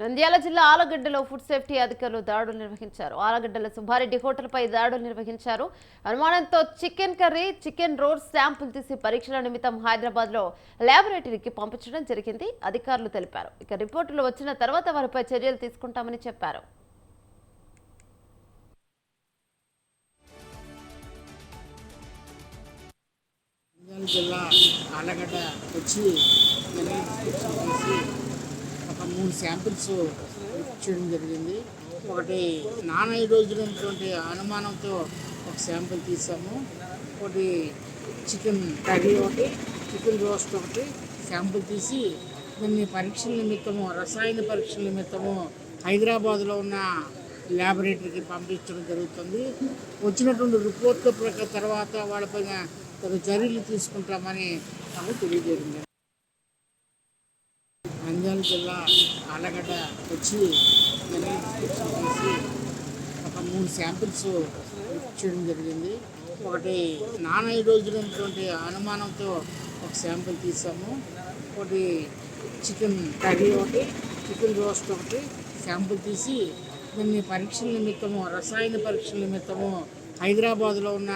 నంద్యాల జిల్లా ఆలగడ్డలో food safety అధికారులు దాడులు నిర్వహించారు. ఆలగడ్డల సుబ్బారెడ్డి హోటల్పై దాడులు నిర్వహించారు. అనుమానంతో chicken curry chicken roast sample తీసి పరీక్షల నిమిత్తం హైదరాబాద్లో ల్యాబొరేటరీకి పంపించడం జరిగింది. అధికారులు తెలిపారు. ఇక రిపోర్టులు వచ్చిన తర్వాత వారిపై చర్యలు తీసుకుంటామని చెప్పారు. జిల్లా ఆలగడ్డ వచ్చి శాంపిల్స్ చేయడం జరిగింది. ఒకటి నాన్ హైడ్రోజనటువంటి అనుమానంతో ఒక శాంపిల్ తీసాము. ఒకటి చికెన్ కర్రీ ఒకటి చికెన్ రోస్ట్ ఒకటి శాంపిల్ తీసి దాన్ని పరీక్షల నిమిత్తము రసాయన పరీక్షల నిమిత్తము హైదరాబాద్లో ఉన్న ల్యాబొరేటరీకి పంపించడం జరుగుతుంది. వచ్చినటువంటి రిపోర్ట్ల ప్రకారం తర్వాత వాళ్ళపైన తగు చర్యలు తీసుకుంటామని నాకు తెలియజేయడం నంద్యాల జిల్లా ఆలగడ్డ వచ్చి చేసి ఒక మూడు శాంపిల్స్ చేయడం జరిగింది. ఒకటి నాన్ హైడ్రోజనటువంటి అనుమానంతో ఒక శాంపిల్ తీసాము. ఒకటి చికెన్ కర్రీ ఒకటి చికెన్ రోస్ట్ ఒకటి శాంపిల్ తీసి దీన్ని పరీక్షల నిమిత్తము రసాయన పరీక్షల నిమిత్తము హైదరాబాద్లో ఉన్న